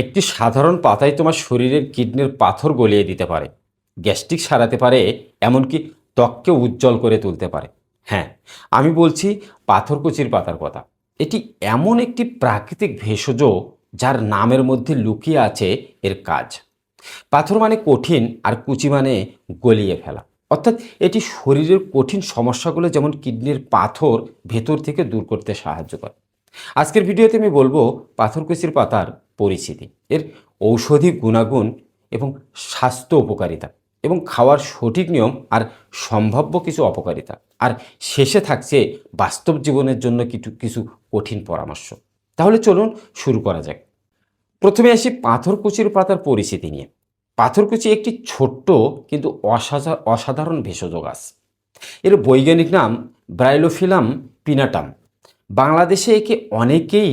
একটি সাধারণ পাতাই তোমার শরীরের কিডনির পাথর গলিয়ে দিতে পারে। গ্যাস্ট্রিক সারাতে পারে, এমনকি ত্বককে উজ্জ্বল করে তুলতে পারে। হ্যাঁ আমি বলছি পাথরকুচির পাতার কথা। এটি এমন একটি প্রাকৃতিক ভেষজ যার নামের মধ্যে লুকিয়ে আছে এর কাজ। পাথর মানে কঠিন আর কুচি মানে গলিয়ে ফেলা। অর্থাৎ এটি শরীরের কঠিন সমস্যাগুলো যেমন কিডনির পাথর ভেতর থেকে দূর করতে সাহায্য করে। আজকের ভিডিওতে আমি বলব পাথরকুচির পাতার পরিচিতি, এর ঔষধি গুণাগুণ এবং স্বাস্থ্য উপকারিতা এবং খাওয়ার সঠিক নিয়ম আর সম্ভাব্য কিছু অপকারিতা। আর শেষে থাকছে বাস্তব জীবনের জন্য কিছু কিছু কঠিন পরামর্শ। তাহলে চলুন শুরু করা যাক। প্রথমে আসি পাথরকুচির পাতার পরিচিতি নিয়ে। পাথরকুচি একটি ছোট্ট কিন্তু অসাধা- অসাধারণ ভেষজ গাছ। এর বৈজ্ঞানিক নাম ব্রাইলোফিলাম পিনাটাম। বাংলাদেশে একে অনেকেই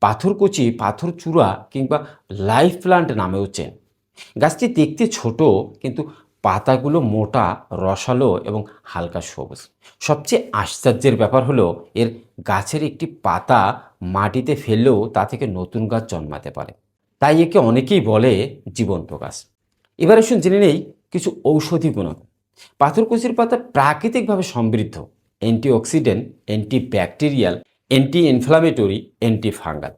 পাথরকুচি পাথর চূড়া কিংবা লাইফ প্লান্ট নামেও চেন। গাছটি দেখতে ছোট, কিন্তু পাতাগুলো মোটা, রসালো এবং হালকা সবুজ। সবচেয়ে আশ্চর্যের ব্যাপার হলো, এর গাছের একটি পাতা মাটিতে ফেললেও তা থেকে নতুন গাছ জন্মাতে পারে। তাই একে অনেকেই বলে জীবন্ত গাছ। এবার আসুন জেনে নেই কিছু ঔষধি গুণাগুণ। পাথরকুচির পাতা প্রাকৃতিকভাবে সমৃদ্ধ, antioxidant anti bacterial anti inflammatory anti fungal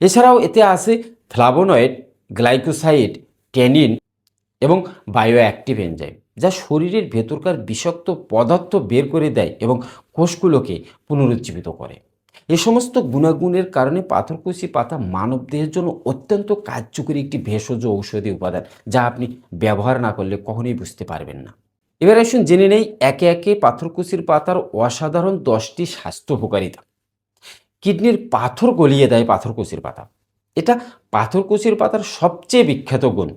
এছাড়াও এতে আছে ফ্লাভোনয়েড গ্লাইকোসাইড ট্যানিন এবং বায়ো অ্যাক্টিভ এনজাইম যা শরীরের ভেতরকার বিষাক্ত পদার্থ বের করে দেয় এবং কোষগুলোকে পুনরুজ্জীবিত করে। এ সমস্ত গুণাগুণের কারণে পাথরকুচি পাতা মানবদেহের জন্য অত্যন্ত কার্যকরী একটি ভেষজ ঔষধি উপাদান, যা আপনি ব্যবহার না করলে কখনোই বুঝতে পারবেন না। এবার আসুন জেনে নেই একে একে পাথরকুচির পাতার অসাধারণ দশটি স্বাস্থ্য উপকারিতা। কিডনির পাথর গলিয়ে দেয় পাথরকুচির পাতা। এটা পাথরকুচির পাতার সবচেয়ে বিখ্যাত গুণ।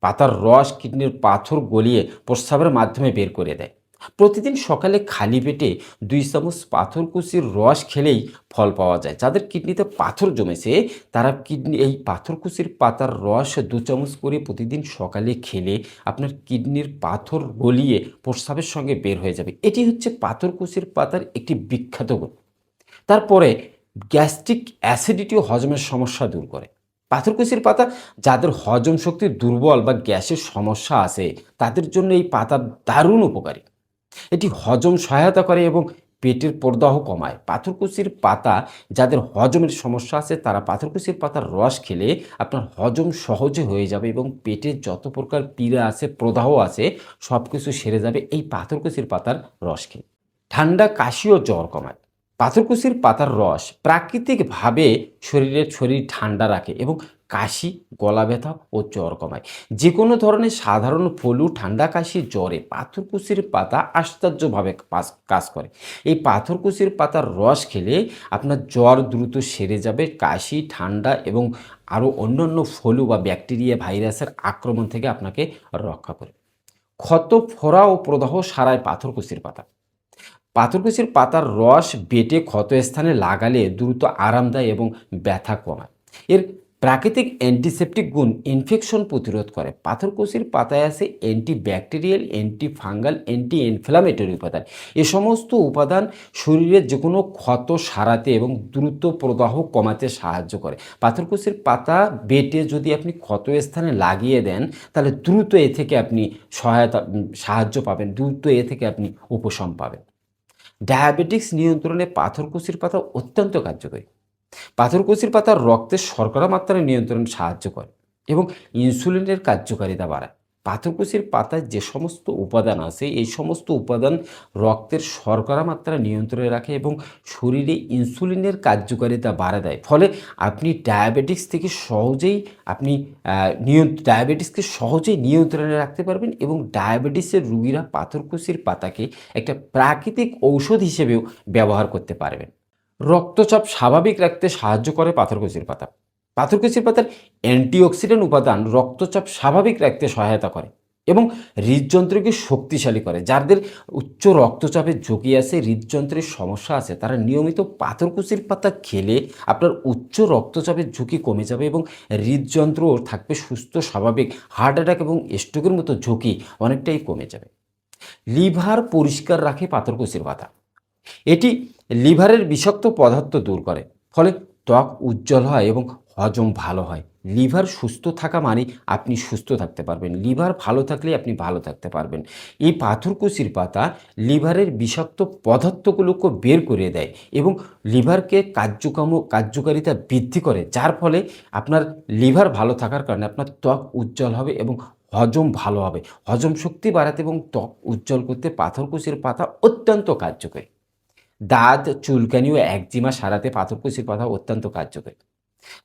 পাতার রস কিডনির পাথর গলিয়ে প্রস্রাবের মাধ্যমে বের করে দেয়। প্রতিদিন সকালে খালি পেটে দুই চামচ পাথরকুচির রস খেলেই ফল পাওয়া যায়। যাদের কিডনিতে পাথর জমেছে, তারা কিডনি, এই পাথরকুচির পাতার রস দু চামচ করে প্রতিদিন সকালে খেলে আপনার কিডনির পাথর গলিয়ে প্রস্রাবের সঙ্গে বের হয়ে যাবে। এটি হচ্ছে পাথরকুচির পাতার একটি বিখ্যাত গুণ। তারপরে গ্যাস্ট্রিক অ্যাসিডিটি ও হজমের সমস্যা দূর করে। পাথরকুচির পাতা, যাদের হজম শক্তি দুর্বল বা গ্যাসের সমস্যা আছে, তাদের জন্য এই পাতা দারুণ উপকারী। এটি হজম সহায়তা করে এবং পেটের প্রদাহ কমায়। পাথরকুচির পাতা, যাদের হজমের সমস্যা আছে, তারা পাথরকুচির পাতার রস খেলে আপনার হজম সহজে হয়ে যাবে এবং পেটের যত প্রকার পীড়া আছে, প্রদাহ আছে সব কিছু সেরে যাবে এই পাথরকুচির পাতার রস খেলে ঠান্ডা, কাশি ও জ্বর কমায়। পাথরকুচির পাতার রস প্রাকৃতিকভাবে শরীরের শরীর ঠান্ডা রাখে এবং কাশি, গলা ব্যথা ও জ্বর কমায়। যে কোনো ধরনের সাধারণ ফলু, ঠান্ডা কাশি, জ্বরে পাথরকুচির পাতা আশ্চর্যভাবে কাজ করে। এই পাথরকুচির পাতার রস খেলে আপনার জ্বর দ্রুত সেরে যাবে, কাশি, ঠান্ডা এবং আরও অন্যান্য ফলু বা ব্যাকটেরিয়া, ভাইরাসের আক্রমণ থেকে আপনাকে রক্ষা করে ক্ষত, ফোড়া ও প্রদাহ সারায় পাথরকুচির পাতা। পাথরকুচির পাতার রস বেটে ক্ষত স্থানে লাগালে দ্রুত আরাম দেয় এবং ব্যথা কমায়। এর প্রাকৃতিক অ্যান্টিসেপটিক গুণ ইনফেকশন প্রতিরোধ করে। পাথরকুচির পাতায় আছে anti bacterial anti fungal anti inflammatory উপাদান। এ সমস্ত উপাদান শরীরের যে কোনো ক্ষত সারাতে এবং দ্রুত প্রদাহ কমাতে সাহায্য করে। পাথরকুচির পাতা বেটে যদি আপনি ক্ষত স্থানে লাগিয়ে দেন, তাহলে দ্রুত এ থেকে আপনি সহায়তা সাহায্য পাবেন। দ্রুত এ থেকে আপনি উপশম পাবেন। ডায়াবেটিক্স নিয়ন্ত্রণে পাথরকুচির পাতা অত্যন্ত কার্যকরী। পাথরকুচির পাতা রক্তের শর্করা মাত্রা নিয়ন্ত্রণে সাহায্য করে এবং ইনসুলিনের কার্যকারিতা বাড়ায়। পাথরকুচির পাতায় যে সমস্ত উপাদান আছে, এই সমস্ত উপাদান রক্তের শর্করা মাত্রা নিয়ন্ত্রণে রাখে এবং শরীরে ইনসুলিনের কার্যকারিতা বাড়া দেয় ফলে আপনি ডায়াবেটিক্স থেকে সহজেই আপনি ডায়াবেটিসকে সহজেই নিয়ন্ত্রণে রাখতে পারবেন এবং ডায়াবেটিসের রুগীরা পাথরকুচির পাতাকে একটা প্রাকৃতিক ঔষধ হিসেবেও ব্যবহার করতে পারবেন। রক্তচাপ স্বাভাবিক রাখতে সাহায্য করে পাথরকুচির পাতা। পাথরকুচির পাতার অ্যান্টিঅক্সিডেন্ট উপাদান রক্তচাপ স্বাভাবিক রাখতে সহায়তা করে এবং হৃদযন্ত্রকে শক্তিশালী করে। যাদের উচ্চ রক্তচাপের ঝুঁকি আছে, হৃদযন্ত্রের সমস্যা আছে, তারা নিয়মিত পাথরকুচির পাতা খেলে আপনার উচ্চ রক্তচাপের ঝুঁকি কমে যাবে এবং হৃদযন্ত্র থাকবে সুস্থ, স্বাভাবিক, হার্ট অ্যাটাক এবং স্ট্রোকের মতো ঝুঁকি অনেকটাই কমে যাবে। লিভার পরিষ্কার রাখে পাথরকুচির পাতা। এটি লিভারের বিষাক্ত পদার্থ দূর করে, ফলে ত্বক উজ্জ্বল হয় এবং হজম ভালো হয়। লিভার সুস্থ থাকা মানে আপনি সুস্থ থাকতে পারবেন। লিভার ভালো থাকলে আপনি ভালো থাকতে পারবেন। এই পাথরকুচির পাতা লিভারের বিষাক্ত পদার্থগুলোকে বের করে দেয় এবং লিভারকে কার্যক্রম, কার্যকারিতা বৃদ্ধি করে, যার ফলে আপনার লিভার ভালো থাকার কারণে আপনার ত্বক উজ্জ্বল হবে এবং হজম ভালো হবে। হজম শক্তি বাড়াতে এবং ত্বক উজ্জ্বল করতে পাথরকুচির পাতা অত্যন্ত কার্যকরী। দাঁত চুলকানি ও একজিমা সারাতে পাথরকুচির পাতা অত্যন্ত কার্যকরী।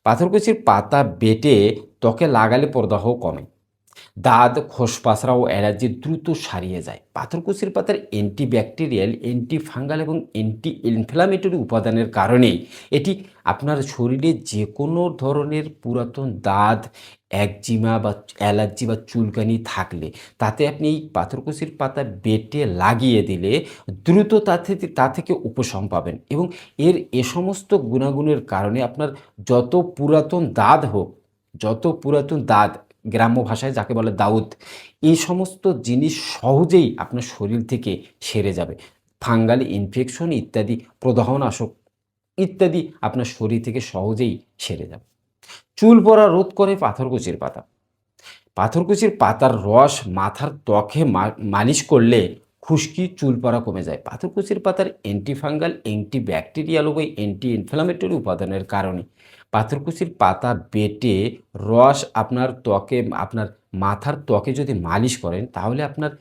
পাথরকুচির পাতা বেটে ত্বকে লাগালে প্রদাহ কমে। দাঁত খোসপাসরা ও অ্যালার্জি দ্রুত সারিয়ে যায়। পাথরকুচির পাতার অ্যান্টিব্যাকটেরিয়াল অ্যান্টি ফাঙ্গাল এবং অ্যান্টি ইনফ্লামেটরি উপাদানের কারণে এটি আপনার শরীরে যে কোনো ধরনের পুরাতন দাঁত একজিমা বা অ্যালার্জি বা চুলকানি থাকলে তাতে আপনি এই পাথরকুচির পাতা বেটে লাগিয়ে দিলে দ্রুত তা থেকে তা থেকে উপশম পাবেন এবং এর এ সমস্ত গুণাগুণের কারণে আপনার যত পুরাতন দাঁত হোক, যত পুরাতন দাঁত, গ্রাম্য ভাষায় যাকে বলে দাউদ এই সমস্ত জিনিস সহজেই আপনার শরীর থেকে সেরে যাবে। ফাঙ্গাল ইনফেকশন ইত্যাদি প্রদাহনাশক ইত্যাদি আপনার শরীর থেকে সহজেই সেরে যাবে। চুল পড়া রোধ করে পাথরকুচির পাতা। পাথরকুচির পাতার রস মাথার ত্বকে মালিশ করলে খুশকি, চুল পড়া কমে যায়। পাথরকুচির পাতার অ্যান্টিফাঙ্গাল অ্যান্টি ব্যাকটেরিয়াল ও অ্যান্টি ইনফ্লামেটরি উপাদানের কারণে পাথরকুচির পাতা বেটে রস আপনার ত্বকে, আপনার মাথার ত্বকে যদি মালিশ করেন, তাহলে আপনার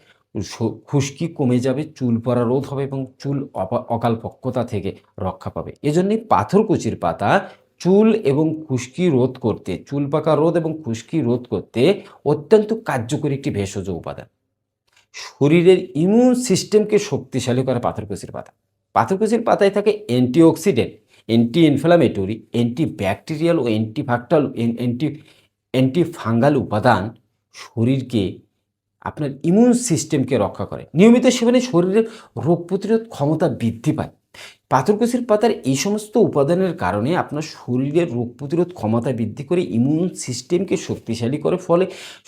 খুশকি কমে যাবে, চুল পড়া রোধ হবে এবং চুল অকালপক্কতা থেকে রক্ষা পাবে। এজন্যই পাথরকুচির পাতা চুল এবং খুশকি রোধ করতে, চুল পাকা রোধ এবং খুশকি রোধ করতে অত্যন্ত কার্যকরী একটি ভেষজ উপাদান। শরীরের ইমিউন সিস্টেমকে শক্তিশালী করে পাথরকুচির পাতা। পাথরকুচির পাতায় থাকে antioxidant anti inflammatory anti bacterial ও অ্যান্টি ফাক্টাল অ্যান্টি অ্যান্টি ফাঙ্গাল উপাদান শরীরকে, আপনার ইমিউন সিস্টেমকে রক্ষা করে। নিয়মিত সেবনে শরীরের রোগ প্রতিরোধ ক্ষমতা বৃদ্ধি পায়। পাথরকুচির পাতার এই সমস্ত উপাদানের কারণে আপনার শরীরের রোগ প্রতিরোধ ক্ষমতা বৃদ্ধি করে ইমিউন সিস্টেমকে শক্তিশালী করে ফলে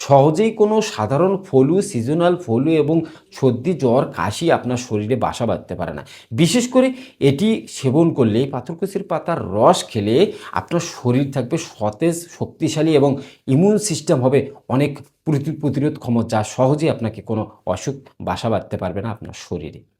সহজেই কোনো সাধারণ ফলু সিজনাল ফলু এবং সর্দি, জ্বর, কাশি আপনার শরীরে বাসা বাঁধতে পারে না। বিশেষ করে এটি সেবন করলে পাথরকুচির পাতার রস খেলে আপনার শরীর থাকবে সতেজ, শক্তিশালী এবং ইমিউন সিস্টেম হবে অনেক প্রতিরোধ ক্ষমতা, যা সহজেই আপনাকে কোনো অসুখ, বাসা বাঁধতে পারবে না আপনার শরীরে।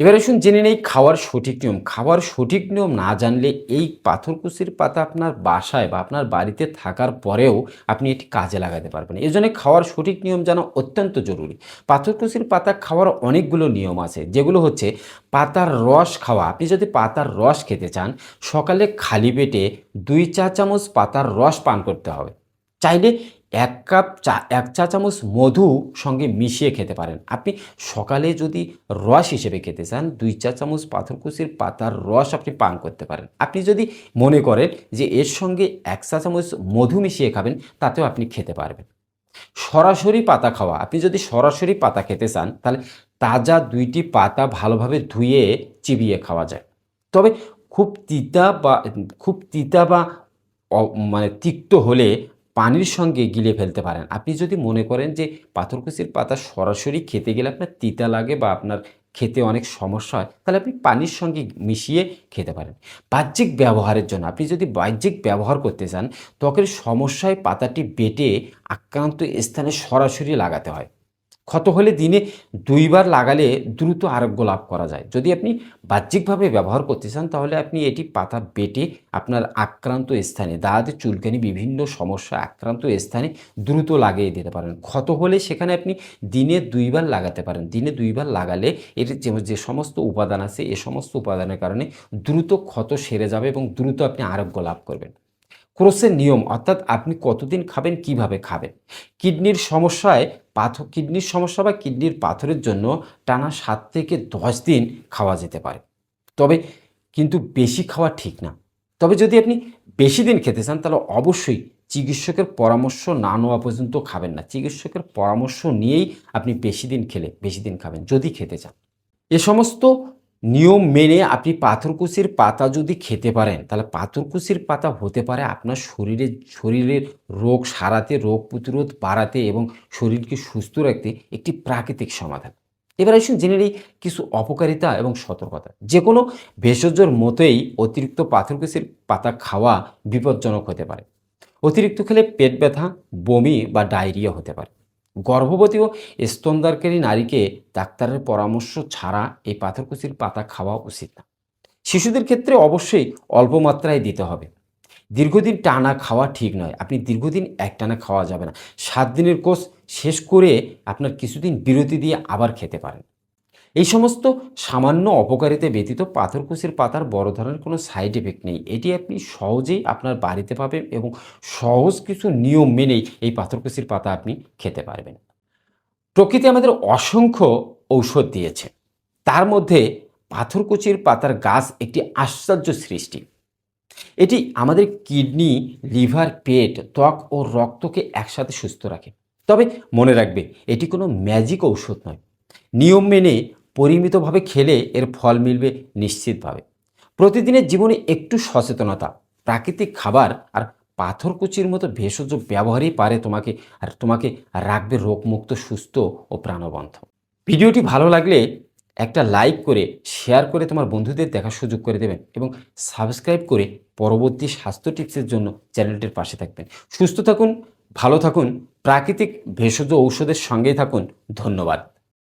এবার আসুন জেনে নেই খাওয়ার সঠিক নিয়ম। খাওয়ার সঠিক নিয়ম না জানলে এই পাথরকুচির পাতা আপনার বাসায় বা আপনার বাড়িতে থাকার পরেও আপনি এটি কাজে লাগাতে পারবেন। এই জন্য খাওয়ার সঠিক নিয়ম জানা অত্যন্ত জরুরি। পাথরকুচির পাতা খাওয়ার অনেকগুলো নিয়ম আছে, যেগুলো হচ্ছে পাতার রস খাওয়া। আপনি যদি পাতার রস খেতে চান, সকালে খালি পেটে দুই চা চামচ পাতার রস পান করতে হবে। চাইলে এক কাপ চা, এক চা চামচ মধু সঙ্গে মিশিয়ে খেতে পারেন। আপনি সকালে যদি রস হিসেবে খেতে চান, দুই চা চামচ পাথরকুচির পাতার রস আপনি পান করতে পারেন। আপনি যদি মনে করেন যে এর সঙ্গে এক চা চামচ মধু মিশিয়ে খাবেন, তাতেও আপনি খেতে পারবেন। সরাসরি পাতা খাওয়া। আপনি যদি সরাসরি পাতা খেতে চান, তাহলে তাজা দুইটি পাতা ভালোভাবে ধুয়ে চিবিয়ে খাওয়া যায়। তবে খুব তিতা বা, খুব তিতা বা মানে তিক্ত হলে পানির সঙ্গে গিলে ফেলতে পারেন। আপনি যদি মনে করেন যে পাথরকুচির পাতা সরাসরি খেতে গেলে আপনার তিতা লাগে বা আপনার খেতে অনেক সমস্যা হয়, তাহলে আপনি পানির সঙ্গে মিশিয়ে খেতে পারেন। বাহ্যিক ব্যবহারের জন্য আপনি যদি বাহ্যিক ব্যবহার করতে চান, ত্বকের সমস্যায় পাতাটি বেটে আক্রান্ত স্থানে সরাসরি লাগাতে হয়। ক্ষত হলে দিনে দুইবার লাগালে দ্রুত আরোগ্য লাভ করা যায়। যদি আপনি বাহ্যিকভাবে ব্যবহার করতে চান, তাহলে আপনি এটি পাতা বেটে আপনার আক্রান্ত স্থানে, দাঁত, চুলকানি, বিভিন্ন সমস্যা আক্রান্ত স্থানে দ্রুত লাগিয়ে দিতে পারেন। ক্ষত হলে সেখানে আপনি দিনে দুইবার লাগাতে পারেন। দিনে দুইবার লাগালে এর যে সমস্ত উপাদান আছে, এ সমস্ত উপাদানের কারণে দ্রুত ক্ষত সেরে যাবে এবং দ্রুত আপনি আরোগ্য লাভ করবেন। ক্রোসের নিয়ম, অর্থাৎ আপনি কতদিন খাবেন, কীভাবে খাবেন? কিডনির সমস্যায় পাথর, কিডনির সমস্যা বা কিডনির পাথরের জন্য টানা সাত থেকে দশ দিন খাওয়া যেতে পারে। তবে কিন্তু বেশি খাওয়া ঠিক না। তবে যদি আপনি বেশি দিন খেতে চান, তাহলে অবশ্যই চিকিৎসকের পরামর্শ না নেওয়া পর্যন্ত খাবেন না। চিকিৎসকের পরামর্শ নিয়েই আপনি বেশি দিন খেলে, বেশি দিন খাবেন যদি খেতে চান। এ সমস্ত নিয়ম মেনে আপনি পাথরকুচির পাতা যদি খেতে পারেন, তাহলে পাথরকুচির পাতা হতে পারে আপনার শরীরে, শরীরের রোগ সারাতে, রোগ প্রতিরোধ বাড়াতে এবং শরীরকে সুস্থ রাখতে একটি প্রাকৃতিক সমাধান। এবার আসুন জেনে নিই কিছু অপকারিতা এবং সতর্কতা। যে কোনো ভেষজর মতোই অতিরিক্ত পাথরকুচির পাতা খাওয়া বিপজ্জনক হতে পারে। অতিরিক্ত খেলে পেট ব্যথা, বমি বা ডায়রিয়া হতে পারে। গর্ভবতী ও স্তনদারকারী নারীকে ডাক্তারের পরামর্শ ছাড়া এই পাথরকুচির পাতা খাওয়া উচিত না। শিশুদের ক্ষেত্রে অবশ্যই অল্প মাত্রায় দিতে হবে। দীর্ঘদিন টানা খাওয়া ঠিক নয়। আপনি দীর্ঘদিন এক টানা খাওয়া যাবে না। সাত দিনের কোর্স শেষ করে আপনার কিছুদিন বিরতি দিয়ে আবার খেতে পারেন। এই সমস্ত সামান্য অপকারিতা ব্যতীত পাথরকুচির পাতার বড় ধরনের কোনো সাইড এফেক্ট নেই। এটি আপনি সহজেই আপনার বাড়িতে পাবেন এবং সহজ কিছু নিয়ম মেনেই এই পাথরকুচির পাতা আপনি খেতে পারবেন। প্রকৃতি আমাদের অসংখ্য ঔষধ দিয়েছে। তার মধ্যে পাথরকুচির পাতার গাছ একটি আশ্চর্য সৃষ্টি। এটি আমাদের কিডনি, লিভার, পেট, ত্বক ও রক্তকে একসাথে সুস্থ রাখে। তবে মনে রাখবে, এটি কোনো ম্যাজিক ঔষধ নয়। নিয়ম মেনে পরিমিতভাবে খেলে এর ফল মিলবে নিশ্চিতভাবে। প্রতিদিনের জীবনে একটু সচেতনতা, প্রাকৃতিক খাবার আর পাথরকুচির মতো ভেষজ ব্যবহারই পারে তোমাকে আর তোমাকে রাখবে রোগমুক্ত, সুস্থ ও প্রাণবন্ত। ভিডিওটি ভালো লাগলে একটা লাইক করে, শেয়ার করে তোমার বন্ধুদের দেখার সুযোগ করে দেবেন এবং সাবস্ক্রাইব করে পরবর্তী স্বাস্থ্য টিপসের জন্য চ্যানেলটির পাশে থাকবেন। সুস্থ থাকুন, ভালো থাকুন, প্রাকৃতিক ভেষজ ঔষধের সঙ্গেই থাকুন। ধন্যবাদ।